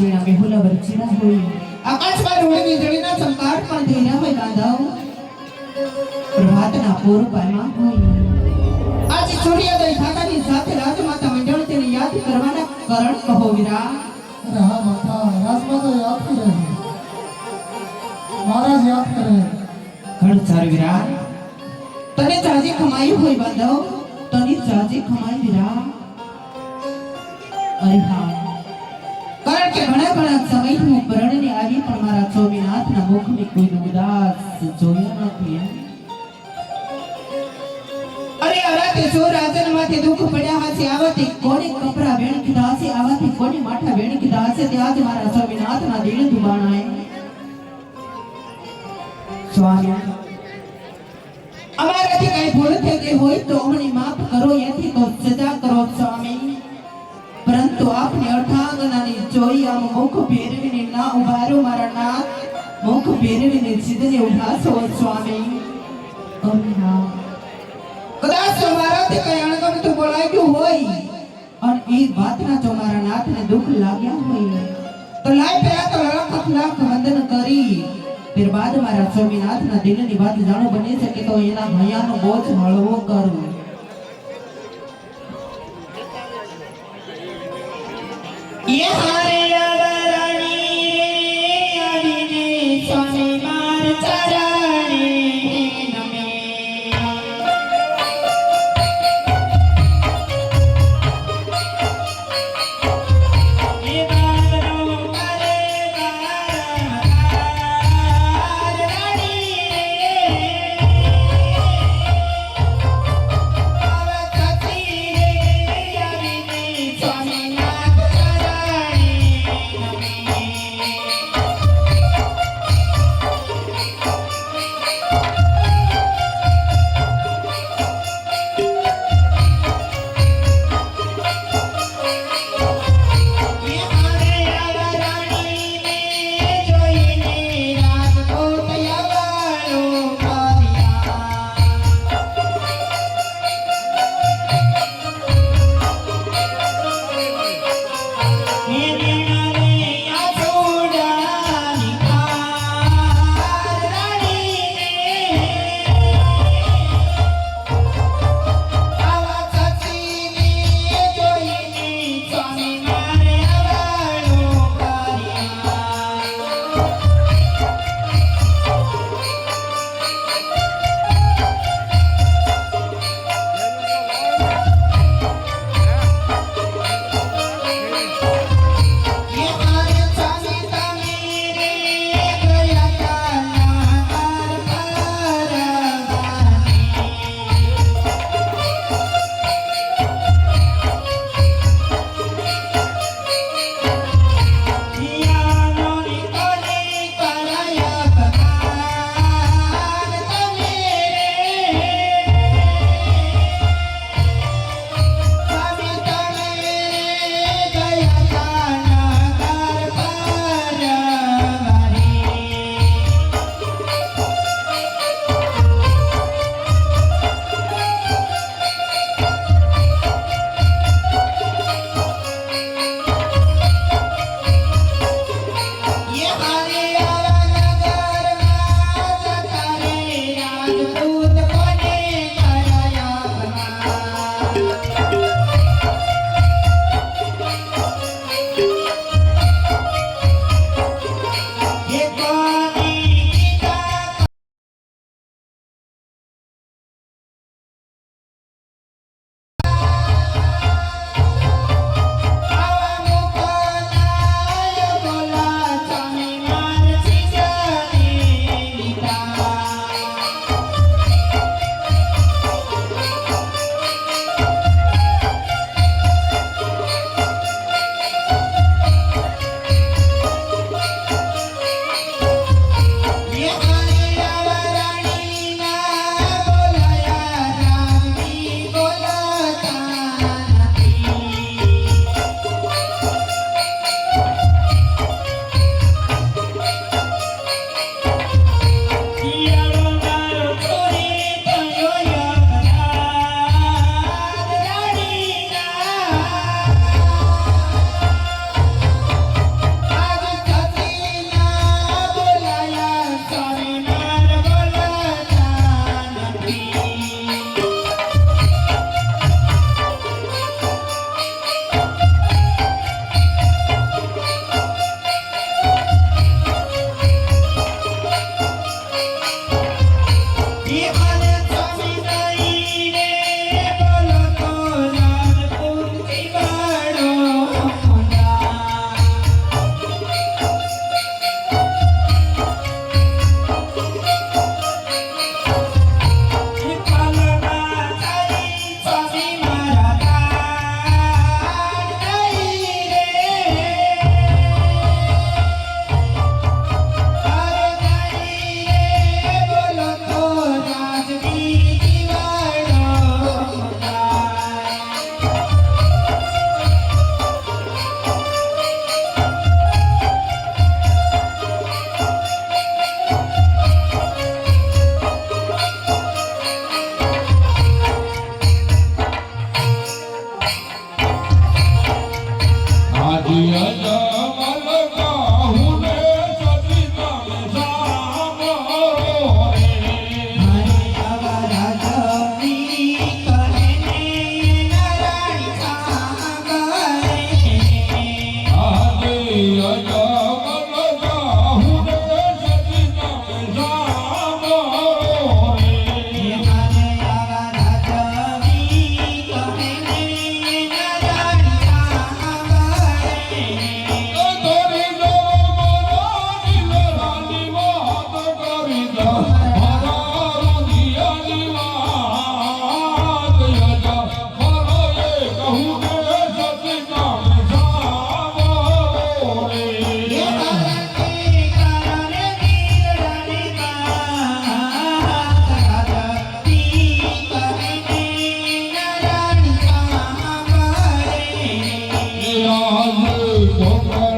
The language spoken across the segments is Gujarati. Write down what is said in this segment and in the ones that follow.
ઝીણા મેહુલા વરચીના હોય. આકાશમાં રોડ વીજળીના સંભાળ પણ ધીરા હોય બાંધવ પ્રભાતના પૂર્વમાં હોય. આજે સૂર્યોદય થતાની સાથે રાજમાતા મંડળ તેને યાદ કરવાના કારણ કહો વિરા અરે માતા રાજમાં તો યાદ કરે. મહારાજ યાદ કરે. ઘણ સારું વિરા તને જાજી કમાઈ હોય બાંધવ તને જાજી કમાઈ વિરા અરે હા. કારણ કે ઘણા ઘણા સમય હું પરણને આવી, પણ મારા સ્વામીનાથના મુખને કોઈ ઉદાસ જોયું નથી અમારાથી કઈ ભૂલ થઈ ગઈ હોય તો અમને માફ કરો, એથી તો સજા કરો, સ્વામી. પરંતુ આપની અર્થાંગનાની જોઈ આમ મુખ ભેરવીને ના ઉભારો, મારા નાથ. મુખ ભેરવીને સીધને ઉભાસો સ્વામી. હા કદાચ મારાથી કઈ અણગમતું ગયું હોય અને એ વાતના જો મારા નાથને દુઃખ લાગ્યા હોય. તો લાઈ પહેલા તો લાખ લાખ વંદન કરી. ત્યારબાદ મારા સ્વામીનાથના દિલની વાત જાણો બની શકે તો એના ભયાનો બોજ હળવો કરું. Yeah. Oh,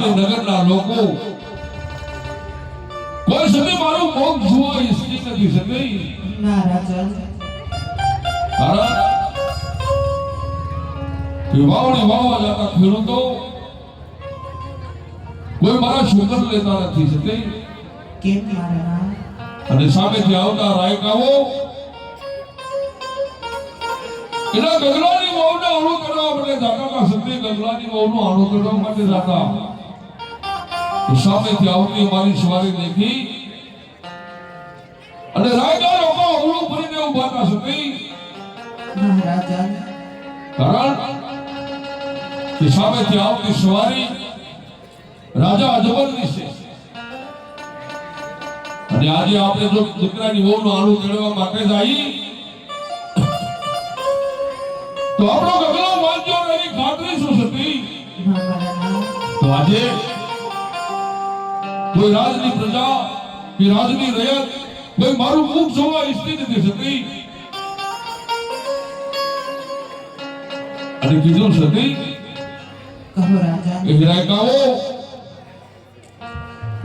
અને લોકો. કોઈ સમય મારું મોગ જોવા ઈચ્છતી નથી સતી ના રાજન કારણ કે વાવવા જતા ખેડૂતો કોઈ મારા શુગર લેતા નથી સતી કેમ મારા અને સામેથી આવતા રાયકાઓ એના ગગલાની વહુને અણુ કરવા માટે ગગલાની વહુનું અણુ કરવા માટે જાતા. તો સામેથી આવતી મારી સવારી દેખી. અને રાજા લોકો અવળું ભરીને ઊભા હતા સતી કારણ કે સામેથી આવતી સવારી રાજા અજબરની છે. અને આજે આપણે જો દીકરાની વહુનું આણું ચડવા માટે જઈ તો આપણો ગગલો વાંચ્યો એની ખાતરી શું હતી તો આજે કોઈ રાજની પ્રજા કે રાજની રયત કોઈ મારું મુખ જોવા ઈચ્છતી નથી સતી. અને કીધું સતી કહો રાજન એ હિરાયકાઓ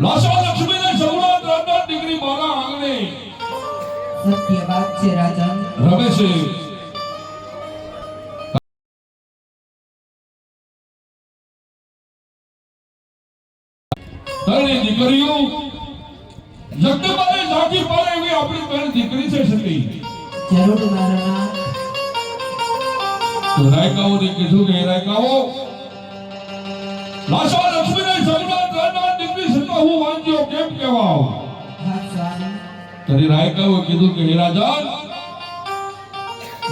લાશા લક્ષ્મીને સૌરાત રાજા દીકરી મારા આંગણે. સત્ય વાત છે રાજા. રમે છે. દીકરીઓ જગદંબાને ઝાંખી પડે એવી આપણી બેન દીકરી છે સતી જરૂર મારા કીધું કે રાયકાઓ લાશા લક્ષ્મીને સન્માન રાતના દીકરી સન્માન હું વાંચ્યો કેમ કહેવા તરી રાયકાઓએ કીધું કે હે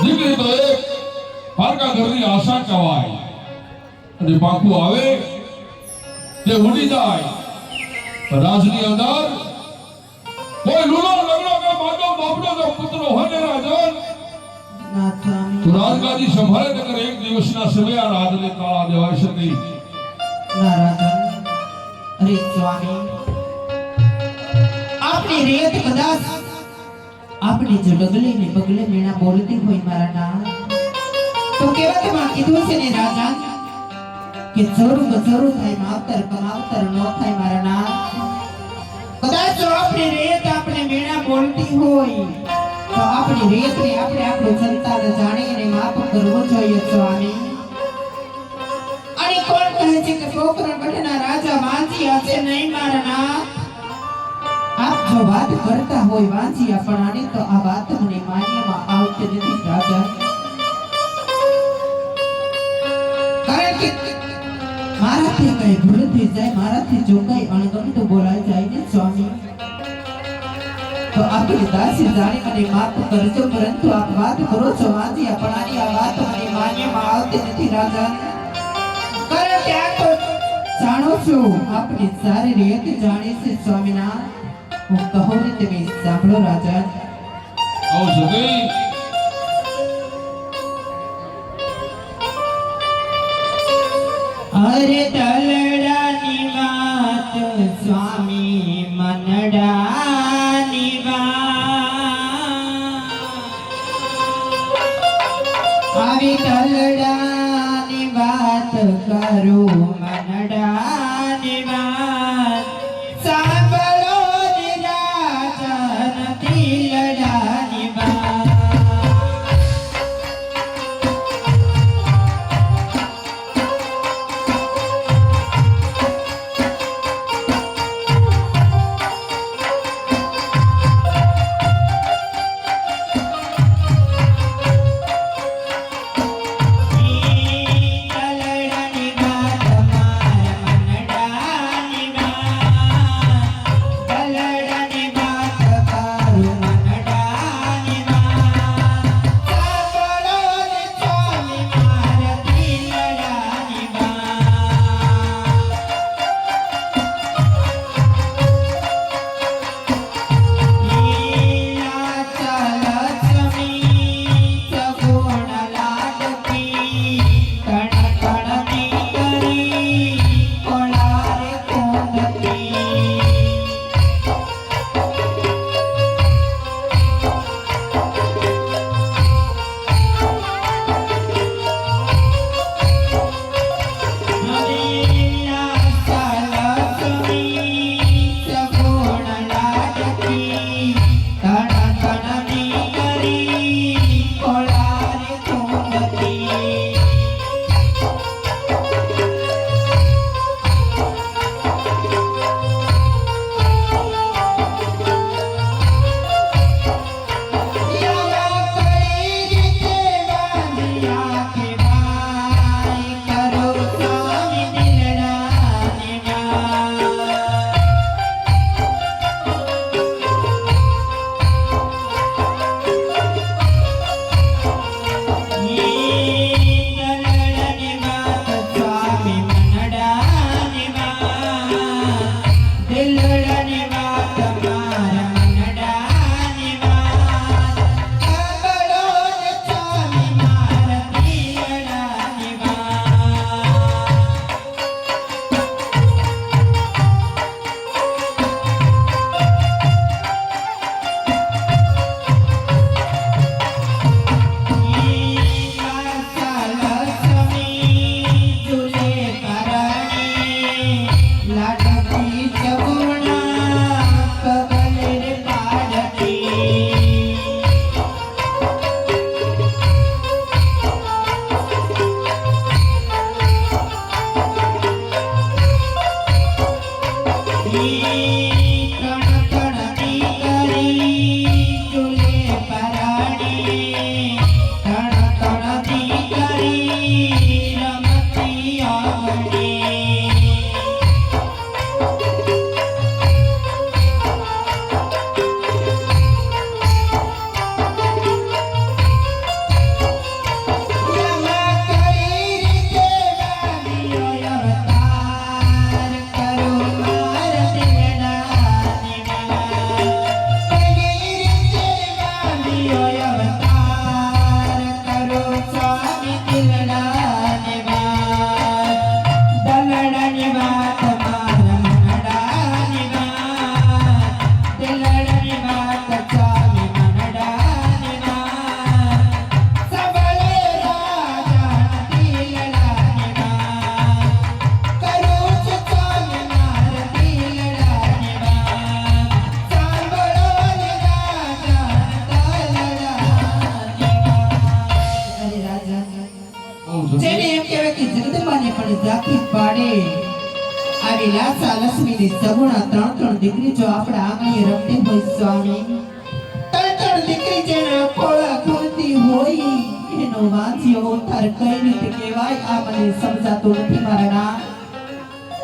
દીકરી તો એક પારકા ઘરની આશા કહેવાય. અને પાકું આવે તે ઉડી જાય. રાજની અંદર કોઈ લૂલો લગડો કે માદો બાપનો જો પુત્ર હોય ને રાજન તો રાજગાદી સંભાળે નગર એક દિવસના સમય આ રાજને તાળા દેવાય છે નહીં. ના રાજન અરે સ્વામી આપણી રેત કદાચ આપણી જો ડગલે ને પગલે મેણા બોલતી હોય મારા ના તો કહેવતમાં કીધું છે ને રાજા કે જરૂર જરૂર થાય માવતર કમાવતર ન થાય મારા ના કદાચ જો આપણી રેત આપણે મેણા બોલતી હોય. તો આપણી રેતને આપણે આપણું સંતાન જાણીને માફ કરવું જોઈએ સ્વામી. અને કોણ કહે છે કે પોખરણ ગઢના રાજા વાંચિયા છે નહીં મારા ના આપ જો વાત કરતા હોય વાંચિયા, પણ આને તો આ વાત મને માન્યમાં આવતી નથી, રાજા. કારણ કે મારાથી કઈ ભૂલ થઈ જાય, મારાથી જો કઈ અણગમતું બોલાઈ જાય ને સ્વામી, તો આપણી દાસી જાણી મને માફ કરજો, પરંતુ આપ વાત કરો છો વાંચિયા આપણાની, આ વાત મને માન્યમાં આવતી નથી, રાજા. કરો ત્યાં તો જાણો છો આપની સારી રીતે જાણે છે, સ્વામીના. હું કહું ને તમે સાંભળો, રાજા. આવો છે અરે તલડાની વાત સ્વામી મનડાની વાત. આવી તલડાની કરું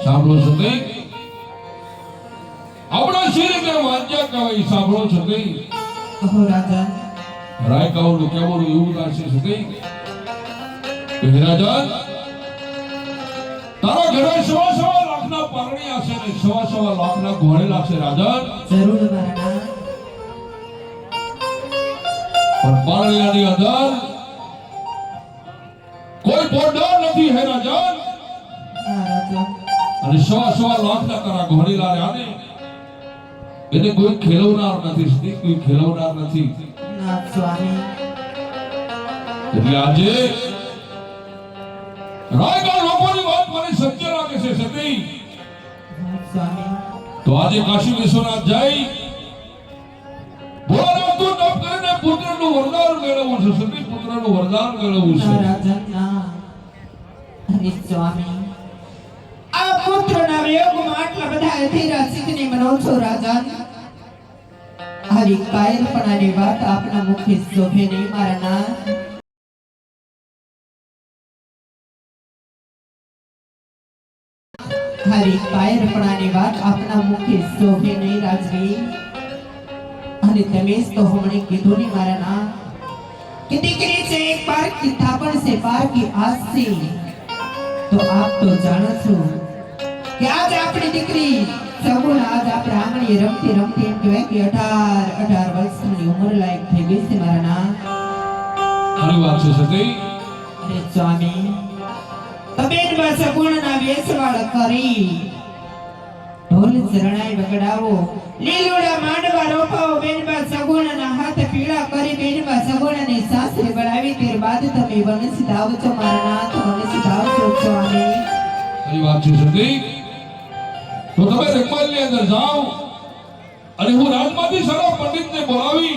સાંભળો છો તે? આપણા શ્રી રીતે વાંચ્યા કહેવાય સાંભળો છો તે? કહો રાજા. રાય કહેવાનું કહેવાનું એવું લાગશે છે તે? કે હે રાજા તારા ઘરે સવા સવા લાખના પારણી હશે ને સવા સવા લાખના ઘોડે લાગશે રાજા. જરૂર મારા ના. પણ પારણિયાની અંદર કોઈ પોડર નથી હે રાજા હા રાજા. અને સો સો લાખના તારા ઘોડીલા રહ્યા ને એને કોઈ ખેલવનાર નથી સ્ત્રી કોઈ ખેલવનાર નથી. એટલે આજે રાયગઢ લોકોની વાત મને સત્ય લાગે છે સતી. તો આજે કાશી વિશ્વનાથ જઈ ભોળાનાથ તું તપ કરીને પુત્રનું વરદાન મેળવવું છે સતી પુત્રનું વરદાન મેળવવું છે. સ્વામી. પુત્રના વિયોગમાં આટલા બધા ધીરા સિદ્ધની મનોરસો રાજા આવી કાયલ પણ આની વાત આપના મુખે શોભે નહીં મારા ના હારી પાયર પણાની વાત આપના મુખે શોભે નહીં રાજવી અને તમે તો હમણે કીધું નહીં મારા ના कि દીકરી છે એક પાર કી થાપણ સે પાર કી આસ સે તો આપ તો જાણો છો કે આજ આપણી દીકરી? સગુણ આજ આપણે આંગણીએ રમતી રમતી એમ કહેવાય કે અઢાર અઢાર વર્ષની ઉંમર લાયક થઈ ગઈ છે મારા ના ખરી વાત છે સગઈ અરે સ્વામી તબેનમાં સગુણના વેસવાળ કરી. ઢોલ શરણાઈ વગડાવો લીલુડા માંડવા રોપાવો બેનબા સગુણના હાથ પીળા કરી બેનબા સગુણને સાસરે બનાવી ત્યારબાદ તમે વનસિત ધાવજો મારા નાથ વનસિત આવજો સ્વામી. ખરી વાત છે સતી. તો તમે રંગમલની અંદર જાઓ અને હું રાજમાંથી સારા પંડિતને બોલાવી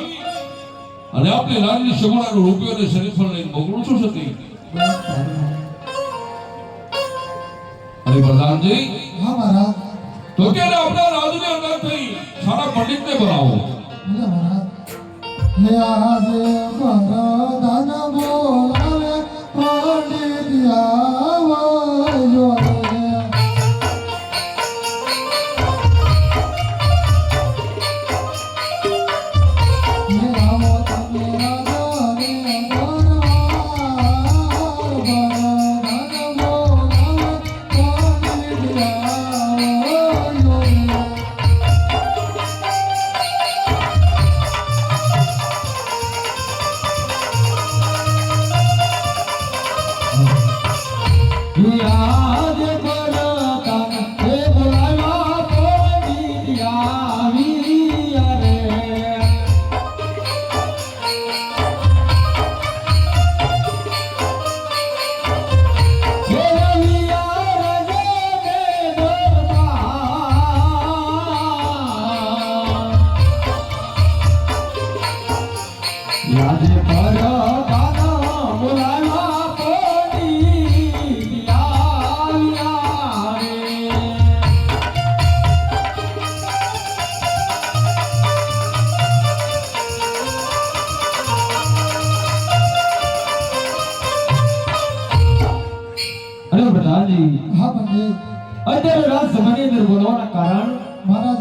અને આપણે રાજની સગુણાનું રૂપિયો અને શરીફળ લઈને મોકલું છું સતી. અરે પ્રધાનજી. હા મહારાજ. તો કે આપણા રાજની અંદર થઈ સારા પંડિતને બોલાવો. બોલે મહારાજ. હે આજે વરદાન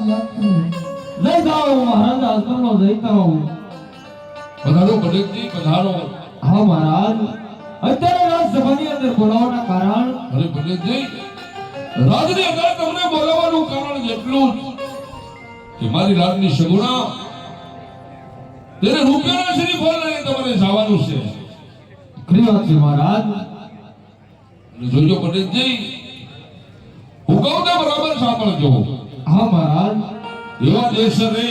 જય જાઓ મહારાજ આશ્રમનો જઈતા હોઉં પધારો પંડિતજી પધારો હા મહારાજ અત્યારે રાજસભાની અંદર બોલાવવાના કારણ અરે પંડિતજી રાજની અંદર તમને બોલાવવાનું કારણ જેટલું કે મારી રાજની સગુણા તેને રૂપિયાના શ્રીફળ લઈને તમારે જવાનું છે ખરી વાત છે મહારાજ જોજો પંડિતજી, હું કહું તે બરાબર સાંભળજો. હા મહારાજ એવા દેશ રે